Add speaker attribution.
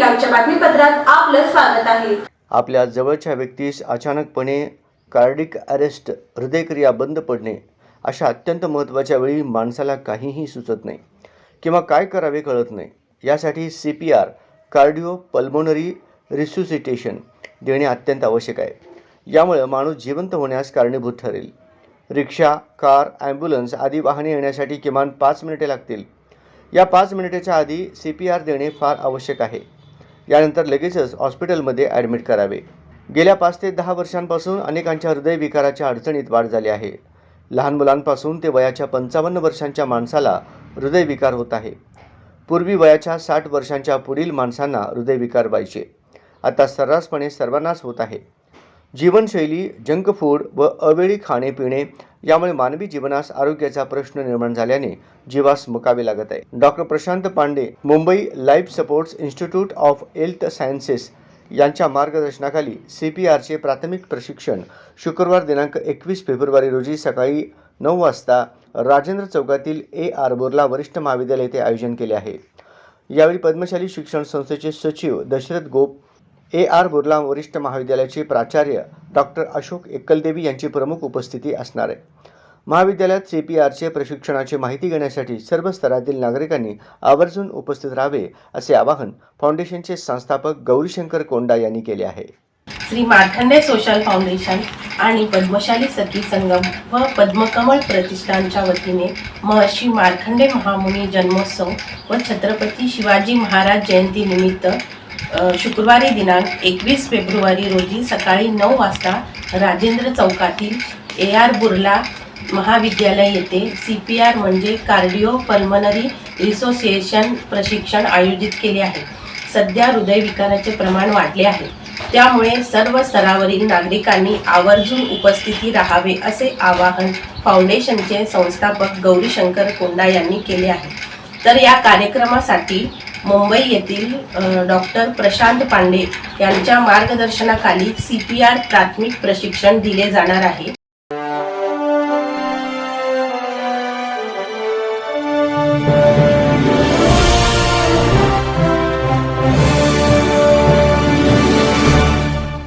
Speaker 1: बातमीपत्रात आपलं स्वागत आहे.
Speaker 2: आपल्या जवळच्या व्यक्तीस अचानकपणे कार्डिक अरेस्ट हृदयक्रिया बंद पडणे अशा अत्यंत महत्त्वाच्या वेळी माणसाला काहीही सुचत नाही किंवा काय करावे कळत नाही. यासाठी C P R cardio pulmonary resuscitation देणे अत्यंत आवश्यक आहे. यामुळे माणूस जिवंत होण्यास कारणीभूत ठरेल. रिक्षा कार ॲम्ब्युलन्स आदी वाहने येण्यासाठी किमान पाच मिनिटे लागतील. या पाच मिनिटेच्या आधी सी पी आर देणे फार आवश्यक आहे. यानंतर लगेचच हॉस्पिटलमध्ये ॲडमिट करावे. गेल्या पाच ते दहा वर्षांपासून अनेकांच्या हृदयविकाराच्या अडचणीत वाढ झाली आहे. लहान मुलांपासून ते वयाच्या पंचावन्न वर्षांच्या माणसाला हृदयविकार होत आहे. पूर्वी वयाच्या साठ वर्षांच्या पुढील माणसांना हृदयविकार व्हायचे. आता सर्रासपणे सर्वांनाच होत आहे. जीवनशैली जंक फूड व अवेळी खाणे पिणे यामुळे मानवी जीवनास आरोग्याचा प्रश्न निर्माण झाल्याने जीवास मुकावे लागत आहे. Doctor Prashant Pande Mumbai life supports institute of health sciences यांच्या मार्गदर्शनाखाली सी पी आरचे प्राथमिक प्रशिक्षण शुक्रवार दिनांक एकवीस फेब्रुवारी रोजी सकाळी नऊ वाजता राजेंद्र चौकातील ए आर बोर्ला वरिष्ठ महाविद्यालय येथे आयोजन केले आहे. यावेळी पद्मशाली शिक्षण संस्थेचे सचिव दशरथ गोप ए आर बुर्ला वरिष्ठ महाविद्यालयाचे प्राचार्य डॉक्टर अशोक एकलदेवी यांची प्रमुख उपस्थिती असणार आहे. महाविद्यालयात सी पी आरचे प्रशिक्षणाची माहिती घेण्यासाठी सर्व स्तरातील नागरिकांनी आवर्जून उपस्थित राहावे असे आवाहन फाउंडेशनचे संस्थापक गौरीशंकर कोंडा यांनी केले आहे.
Speaker 3: श्री मार्खंडे सोशल फाउंडेशन आणि पद्मशाली सती संगम व पद्मकमल प्रतिष्ठानच्या वतीने महर्षी मार्खंडे महामुनी जन्मोत्सव व छत्रपती शिवाजी महाराज जयंती निमित्त शुक्रवारी दिनांक एकवीस फेब्रुवारी रोजी सकाळी नऊ वाजता राजेंद्र चौकातील ए आर बुर्ला महाविद्यालय येथे सी पी आर म्हणजे कार्डिओ पल्मनरी रिसोसिएशन प्रशिक्षण आयोजित केले आहे. सध्या हृदयविकाराचे प्रमाण वाढले आहे. त्यामुळे सर्व स्तरावरील नागरिकांनी आवर्जून उपस्थिती राहावे असे आवाहन फाउंडेशनचे संस्थापक गौरीशंकर कोंडा यांनी केले आहे. तर या कार्यक्रमासाठी मुंबई येथील डॉक्टर प्रशांत पांडे यांच्या मार्गदर्शनाखाली सी पी आर प्राथमिक प्रशिक्षण दिले जाणार आहे.